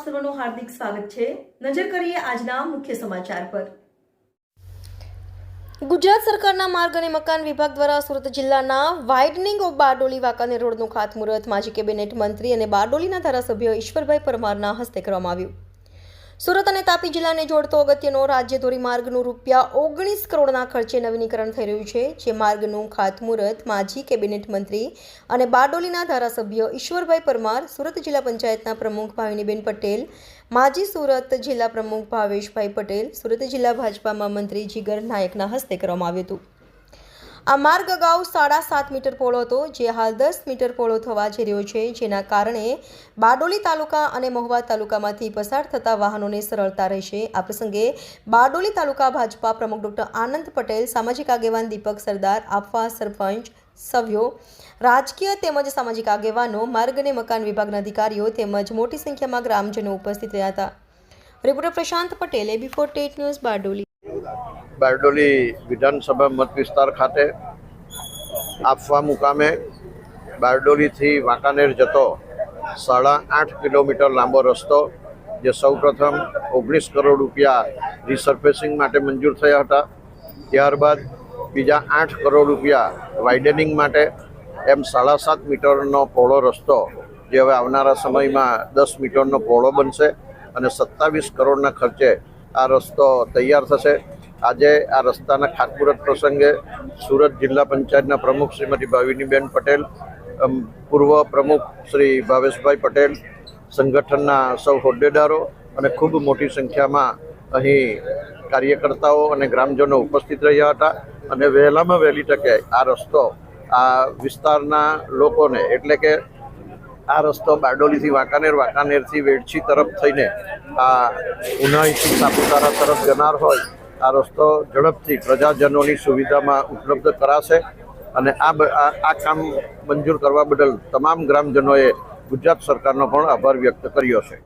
સર્વનું હાર્દિક સ્વાગત છે. નજર કરીએ આજના મુખ્ય સમાચાર પર. ગુજરાત સરકારના માર્ગ અને મકાન વિભાગ દ્વારા સુરત જિલ્લાના વાઇડનિંગ ઓફ બારડોલી વાંકાને રોડનું ખાતમુહૂર્ત માજી કેબિનેટ મંત્રી અને બારડોલીના ધારાસભ્ય ઈશ્વરભાઈ પરમારના હસ્તે કરવામાં આવ્યું. સુરત અને તાપી જિલ્લાને જોડતો અગત્યનો રાજ્ય ધોરીમાર્ગનું રૂપિયા ઓગણીસ કરોડના ખર્ચે નવીનીકરણ થઈ રહ્યું છે, જે માર્ગનું ખાતમુહૂર્ત માજી કેબિનેટ મંત્રી અને બારડોલીના ધારાસભ્ય ઈશ્વરભાઈ પરમાર, સુરત જિલ્લા પંચાયતના પ્રમુખ ભાવિનીબેન પટેલ, માજી સુરત જિલ્લા પ્રમુખ ભાવેશભાઈ પટેલ, સુરત જિલ્લા ભાજપામાં મંત્રી જીગર નાયકના હસ્તે કરવામાં આવ્યું હતું. આ માર્ગ અગાઉ સાડા સાત મીટર પહોળો હતો, જે હાલ દસ મીટર પહોળો થવા જઈ રહ્યો છે, જેના કારણે બારડોલી તાલુકા અને મહુવા તાલુકામાંથી પસાર થતા વાહનોને સરળતા રહેશે. આ પ્રસંગે બારડોલી તાલુકા ભાજપા પ્રમુખ ડોક્ટર આનંદ પટેલ, સામાજિક આગેવાન દીપક સરદાર આફવા સરપંચ, સભ્યો, રાજકીય તેમજ સામાજિક આગેવાનો, માર્ગ અને મકાન વિભાગના અધિકારીઓ તેમજ મોટી સંખ્યામાં ગ્રામજનો ઉપસ્થિત રહ્યા હતા. રિપોર્ટર પ્રશાંત પટેલ, એબી ટેટ ન્યૂઝ બારડોલી. બારડોલી વિધાનસભા મત વિસ્તાર ખાતે આપવા મુકામે બારડોલીથી વાંકાનેર જતો સાડા આઠ કિલોમીટર લાંબો રસ્તો, જે સૌપ્રથમ ઓગણીસ કરોડ રૂપિયા રિસર્ફેસિંગ માટે મંજૂર થયા હતા. ત્યારબાદ બીજા આઠ કરોડ રૂપિયા વાઇડનિંગ માટે એમ સાડા સાત મીટરનો પહોળો રસ્તો, જે હવે આવનારા સમયમાં દસ મીટરનો પહોળો બનશે અને સત્તાવીસ કરોડના ખર્ચે આ રસ્તો તૈયાર થશે. આજે આ રસ્તાના ખાતમુહૂર્ત પ્રસંગે સુરત જિલ્લા પંચાયતના પ્રમુખ શ્રીમતી ભાવિનીબેન પટેલ પૂર્વ પ્રમુખ શ્રી ભાવેશભાઈ પટેલ, સંગઠનના સૌ હોદ્દેદારો અને ખૂબ મોટી સંખ્યામાં અહીં કાર્યકર્તાઓ અને ગ્રામજનો ઉપસ્થિત રહ્યા હતા અને વહેલામાં વહેલી તકે આ રસ્તો, આ વિસ્તારના લોકોને એટલે કે આ રસ્તો બારડોલીથી વાંકાનેર, વાંકાનેરથી વેડછી તરફ થઈને આ ઉનાળીથી સાપુતારા તરફ જનાર હોય આ રસ્તો ઝડપથી પ્રજાજનોની સુવિધામાં ઉપલબ્ધ કરાશે અને આ આ કામ મંજૂર કરવા બદલ તમામ ગ્રામજનોએ ગુજરાત સરકારનો પણ આભાર વ્યક્ત કર્યો છે.